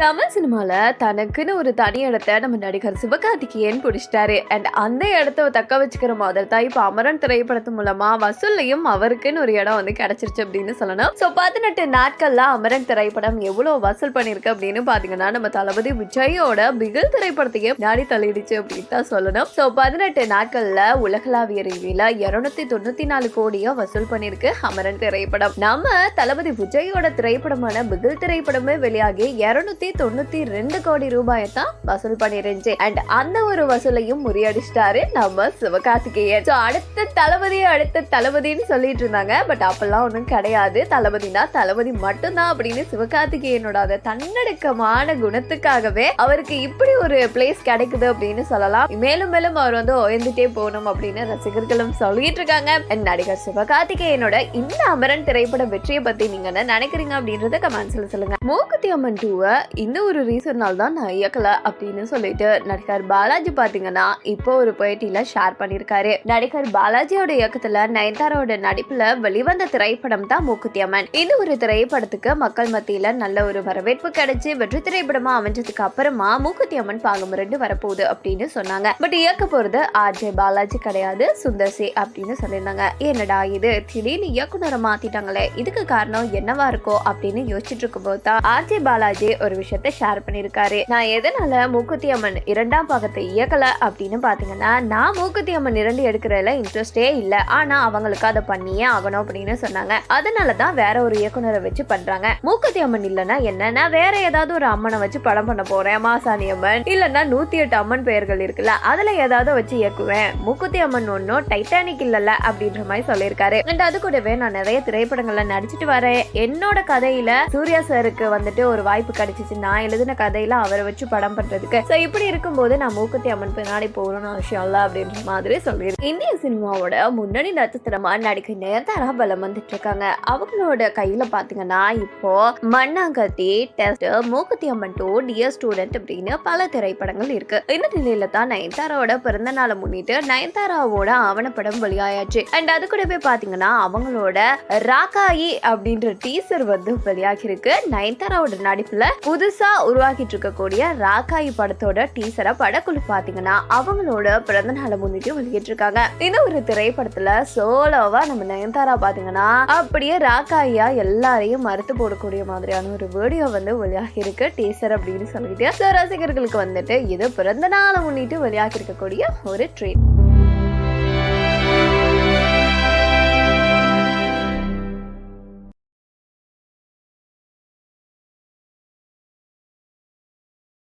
தமிழ் சினிமாவில் தனக்குன்னு ஒரு தனி இடத்த நம்ம நடிகர் சிவகார்த்திகேயன் பிடிச்சிட்டாரு. அண்ட் அந்த இடத்த தக்க வச்சுக்கிற மாதிரி தான் இப்போ அமரன் திரைப்படத்து மூலமா வசூல்லையும் அவருக்குன்னு ஒரு இடம் வந்து கிடைச்சிருச்சு அப்படின்னு சொல்லணும். ஸோ பதினெட்டு நாட்கள்ல அமரன் திரைப்படம் எவ்வளவு வசூல் பண்ணியிருக்கு அப்படின்னு பார்த்தீங்கன்னா நம்ம தளபதி விஜயோட பிகில் திரைப்படத்தையே நாடி தள்ளிடுச்சு அப்படின்னு தான் சொல்லணும். ஸோ பதினெட்டு நாட்கள்ல உலகளாவிய ரீதியில் இருநூத்தி தொண்ணூத்தி நாலு கோடியா வசூல் பண்ணியிருக்கு அமரன் திரைப்படம். நம்ம தளபதி விஜயோட திரைப்படமான பிகில் திரைப்படமே வெளியாகி இருநூத்தி தொண்ணூத்தி ரெண்டு கோடி ரூபாயை தான் வசூல் பண்ணிருந்துச்சு. அண்ட் அந்த ஒரு வசூலையும் முறியடிச்சிட்டாரு நம்ம சிவகார்த்திகேயன். ஸோ அடுத்த தளபதி அடுத்த தளபதின்னு சொல்லிட்டு இருந்தாங்க. பட் அப்பெல்லாம் ஒன்றும் கிடையாது. தளபதினா தளபதி மட்டும்தான் அப்படின்னு சிவகார்த்திகேயனோட அந்த தன்னடக்கமான குணத்துக்காகவே அவருக்கு இப்படி ஒரு பிளேஸ் கிடைக்குது அப்படின்னு சொல்லலாம். மேலும் மேலும் அவர் வந்து உயர்ந்துட்டே போகணும் அப்படின்னு ரசிகர்களும் சொல்லிட்டு இருக்காங்க. நடிகர் சிவகார்த்திகேயனோட இந்த அமரன் திரைப்பட வெற்றியை பத்தி நீங்க என்ன நினைக்கிறீங்க அப்படின்றத கமெண்ட்ஸ்ல சொல்லுங்க. மூக்குத்தி அம்மன் டூவை இந்த ஒரு ரீசன்னால் தான் நான் இயக்கலை அப்படின்னு சொல்லிட்டு நடிகர் பாலாஜி பார்த்தீங்கன்னா இப்போ ஒரு பேட்டியில் ஷேர் பண்ணியிருக்காரு. நடிகர் பாலாஜியோட இயக்கத்தில் நயன்தாரோட நடிப்பில் வெளிவந்த திரைப்படம் தான் மூக்குத்தி அம்மன். இந்த ஒரு திரைப்படத்துக்கு மக்கள் மத்தியில் நல்ல ஒரு வரவேற்பு கிடைச்சி வெற்றி திரைப்படமாக அமைஞ்சதுக்கு அப்புறமா மூக்குத்தியம்மன் பாகம் ரெண்டு வரப்போகுது அப்படின்னு சொன்னாங்க. பட் இயக்க போகிறது ஆர்ஜே பாலாஜி கிடையாது சுந்தர்சி அப்படின்னு சொல்லியிருந்தாங்க. என்னடா இது திடீர்னு இயக்குனரை மாத்திட்டாங்களே இதுக்கு காரணம் என்னவா இருக்கோ அப்படின்னு யோசிச்சுட்டு இருக்கும்போது தான் ஆர்ஜே பாலாஜி ஒரு விஷயத்த ஷேர் பண்ணியிருக்காரு நான் எதனால மூக்குத்தி அம்மன் இரண்டாம் பாகத்தை இயக்கல அப்படின்னு பாத்தீங்கன்னா நான் மூக்குத்தி அம்மன் இரண்டு எடுக்கிறதுல இன்ட்ரெஸ்டே இல்ல. ஆனா அவங்களுக்கு அதை பண்ணியே ஆகணும் அப்படின்னு சொன்னாங்க. அதனால தான் வேற ஒரு இயக்குனரை வச்சு பண்றாங்க. மூக்குத்தி அம்மன் இல்லைன்னா என்னன்னா வேற ஏதாவது ஒரு அம்மனை வச்சு படம் பண்ண போறேன் மாசாணி அம்மன். இல்லைன்னா நூத்தி எட்டு அம்மன் பெயர்கள் இருக்குல்ல அதுல ஏதாவது வச்சு இயக்குவேன். மூக்குத்தி அம்மன் ஒன்றும் டைட்டானிக் இல்லல்ல அப்படின்ற மாதிரி சொல்லியிருக்காரு. அண்ட் அது கூடவே நான் நிறைய திரைப்படங்கள்ல நடிச்சிட்டு வரேன். என்னோட கதையில சூர்யா சாருக்கு வந்துட்டு ஒரு வாய்ப்பு கிடைச்சிச்சு நான் எழுதின கதையில அவரை வச்சு படம் பண்றதுக்கு. ஸோ இப்படி இருக்கும்போது நான் மூக்குத்தி அம்மன் பின்னாடி போகணும்னு அவசியம் இல்லை அப்படின்ற மாதிரி சொல்லியிருக்கேன் இந்திய சினிமாவோட முன்னணி நட்சத்திரமா நடிகை நேர்தாரா பலம் வந்துட்டு இருக்காங்க. அவங்களோட கையில பாத்தீங்கன்னா இப்போ Mannangatti test Mookuthi Amman two dear student அப்படின்னு பல திரைப்படங்கள் இருக்கு. இந்த நிலையில தான் நயன்தாராவோட பிறந்த நாளை முன்னிட்டு நயன்தாராவோட ஆவணப்படம் வெளியாயாச்சு. அண்ட் அது கூடவே பாத்தீங்கன்னா அவங்களோட ராக்காயி அப்படின்ற டீசர் வந்து வெளியாகி இருக்கு நயன்தாராவோட நடிப்புல புதுசாக உருவாக்கிட்டு இருக்கக்கூடிய ராக்காயி படத்தோட டீசரை படக்குழு பார்த்தீங்கன்னா அவங்களோட பிறந்த நாளை முன்னிட்டு வெளியிட்டிருக்காங்க. இந்த ஒரு திரைப்படத்துல சோலோவா நம்ம நயன்தாரா பார்த்தீங்கன்னா அப்படியே ராக்காயா எல்லாரையும் மறுத்து போடக்கூடிய மாதிரியான ஒரு வீடியோ வந்து வெளியாகி இருக்கு டீசர் அப்படின்னு சொல்லிட்டு. ரசிகர்களுக்கு வந்துட்டு இது பிறந்த நாளை முன்னிட்டு வெளியாகி இருக்கக்கூடிய ஒரு ட்ரீட்